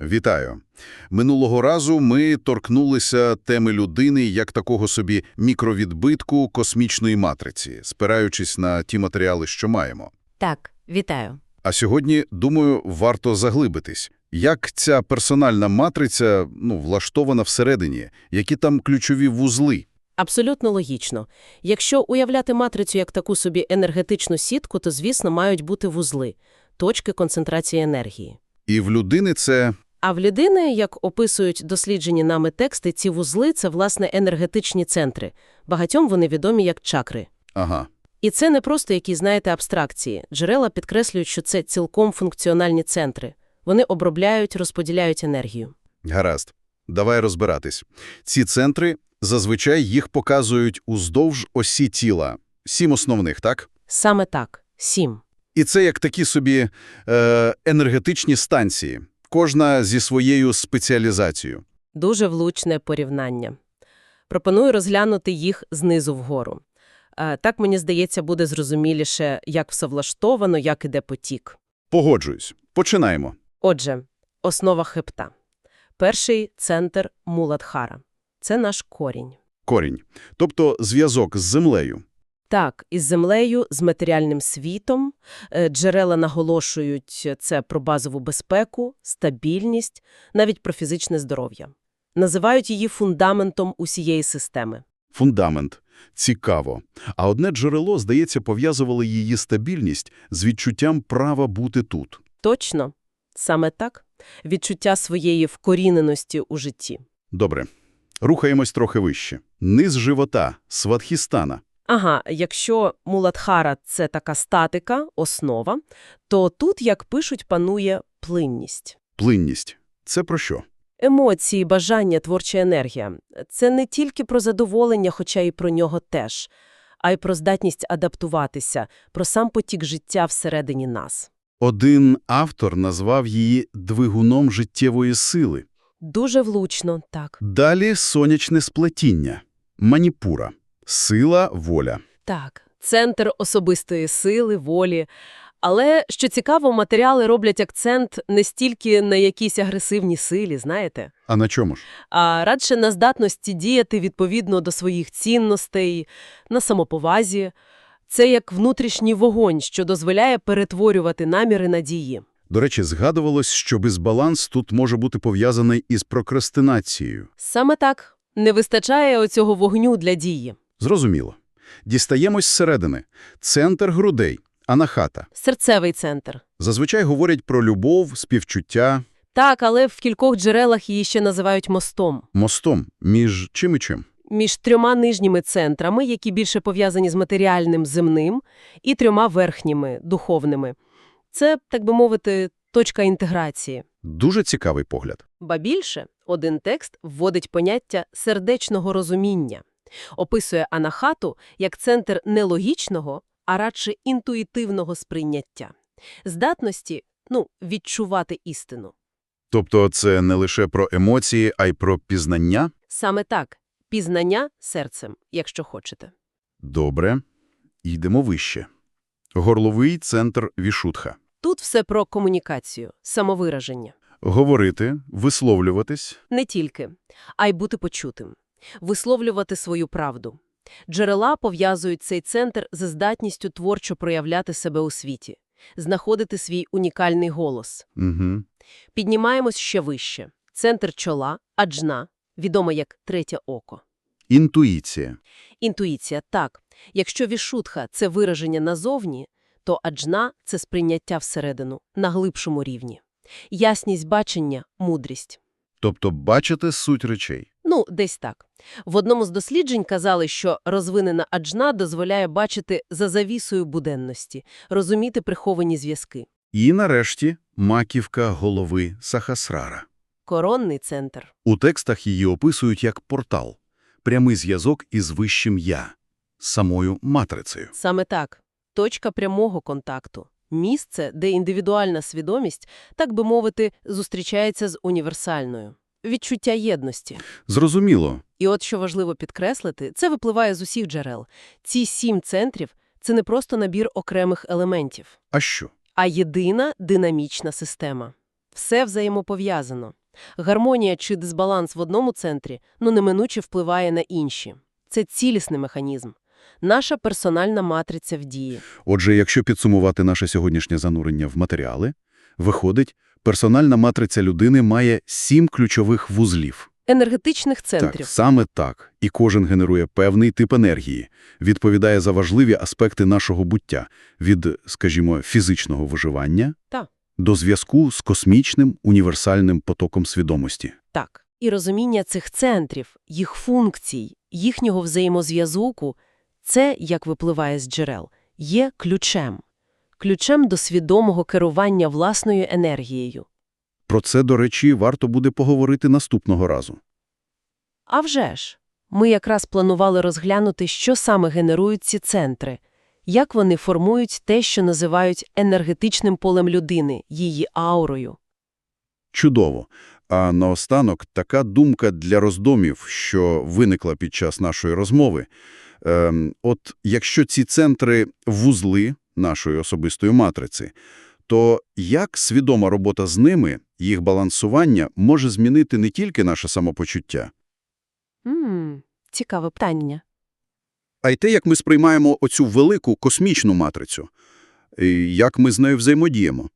Вітаю. Минулого разу ми торкнулися теми людини як такого собі мікровідбитку космічної матриці, спираючись на ті матеріали, що маємо. Так, вітаю. А сьогодні, думаю, варто заглибитись. Як ця персональна матриця ну, влаштована всередині? Які там ключові вузли? Абсолютно логічно. Якщо уявляти матрицю як таку собі енергетичну сітку, то, звісно, мають бути вузли – точки концентрації енергії. І в людини це... А в людини, як описують досліджені нами тексти, ці вузли – це, власне, енергетичні центри. Багатьом вони відомі як чакри. Ага. І це не просто якісь, знаєте, абстракції. Джерела підкреслюють, що це цілком функціональні центри. Вони обробляють, розподіляють енергію. Гаразд. Давай розбиратись. Ці центри, зазвичай їх показують уздовж осі тіла. Сім основних, так? Саме так. Сім. І це як такі собі е, енергетичні станції, кожна зі своєю спеціалізацією. Дуже влучне порівняння. Пропоную розглянути їх знизу вгору. Е, Так, мені здається, буде зрозуміліше, як все влаштовано, як іде потік. Погоджуюсь. Починаємо. Отже, основа хребта. Перший – центр Муладхара. Це наш корінь. Корінь. Тобто зв'язок з землею. Так, із землею, з матеріальним світом. Е, Джерела наголошують це про базову безпеку, стабільність, навіть про фізичне здоров'я. Називають її фундаментом усієї системи. Фундамент. Цікаво. А одне джерело, здається, пов'язувало її стабільність з відчуттям права бути тут. Точно. Саме так. Відчуття своєї вкоріненості у житті. Добре. Рухаємось трохи вище. Низ живота, сватхістана. Ага, якщо Муладхара – це така статика, основа, то тут, як пишуть, панує плинність. Плинність. Це про що? Емоції, бажання, творча енергія – це не тільки про задоволення, хоча і про нього теж, а й про здатність адаптуватися, про сам потік життя всередині нас. Один автор назвав її двигуном життєвої сили. Дуже влучно, так. Далі сонячне сплетіння. Маніпура. Сила, воля. Так, центр особистої сили, волі. Але, що цікаво, матеріали роблять акцент не стільки на якійсь агресивній силі, знаєте, А на чому ж? а радше на здатності діяти відповідно до своїх цінностей, на самоповазі. Це як внутрішній вогонь, що дозволяє перетворювати наміри на дії. До речі, згадувалось, що дисбаланс тут може бути пов'язаний із прокрастинацією. Саме так. Не вистачає оцього вогню для дії. Зрозуміло. Дістаємось зсередини. Центр грудей. Анахата. Серцевий центр. Зазвичай говорять про любов, співчуття, Так, але в кількох джерелах її ще називають мостом. мостом між чим і чим. між трьома нижніми центрами, які більше пов'язані з матеріальним земним, і трьома верхніми духовними. Це, так би мовити, точка інтеграції. Дуже цікавий погляд. Ба більше, один текст вводить поняття сердечного розуміння, описує анахату як центр не логічного, а радше інтуїтивного сприйняття, здатності, ну, відчувати істину. Тобто це не лише про емоції, а й про пізнання? Саме так, пізнання серцем, якщо хочете. Добре. Йдемо вище. Горловий центр Вішутха. Тут все про комунікацію, самовираження. Говорити, висловлюватись. Не тільки, а й бути почутим, висловлювати свою правду. Джерела пов'язують цей центр з здатністю творчо проявляти себе у світі, знаходити свій унікальний голос. Угу. Піднімаємось ще вище. Центр чола, аджна, відомо як третє око. Інтуїція. Інтуїція – так. Якщо вішутха – це вираження назовні, то аджна – це сприйняття всередину, на глибшому рівні. Ясність бачення – мудрість. Тобто бачити суть речей. Ну, десь так. В одному з досліджень казали, що розвинена аджна дозволяє бачити за завісою буденності, розуміти приховані зв'язки. І нарешті маківка голови Сахасрара. Коронний центр. У текстах її описують як портал, прямий зв'язок із вищим «я», самою матрицею. Саме так. Точка прямого контакту. Місце, де індивідуальна свідомість, так би мовити, зустрічається з універсальною. Відчуття єдності. Зрозуміло. І от що важливо підкреслити, це випливає з усіх джерел. Ці сім центрів – це не просто набір окремих елементів, А що? а єдина динамічна система. Все взаємопов'язано. Гармонія чи дисбаланс в одному центрі ну неминуче впливає на інші. Це цілісний механізм. Наша персональна матриця в дії. Отже, якщо підсумувати наше сьогоднішнє занурення в матеріали, виходить, персональна матриця людини має сім ключових вузлів. Енергетичних центрів. Так, саме так. І кожен генерує певний тип енергії, відповідає за важливі аспекти нашого буття, від, скажімо, фізичного виживання Так. до зв'язку з космічним універсальним потоком свідомості. Так. І розуміння цих центрів, їх функцій, їхнього взаємозв'язку – це, як випливає з джерел, є ключем. Ключем до свідомого керування власною енергією. Про це, до речі, варто буде поговорити наступного разу. А вже ж, ми якраз планували розглянути, що саме генерують ці центри, як вони формують те, що називають енергетичним полем людини, її аурою. Чудово. А наостанок така думка для роздумів, що виникла під час нашої розмови. Ем, от якщо ці центри – вузли нашої особистої матриці, то як свідома робота з ними, їх балансування може змінити не тільки наше самопочуття, Ммм, цікаве питання. а й те, як ми сприймаємо оцю велику космічну матрицю, як ми з нею взаємодіємо?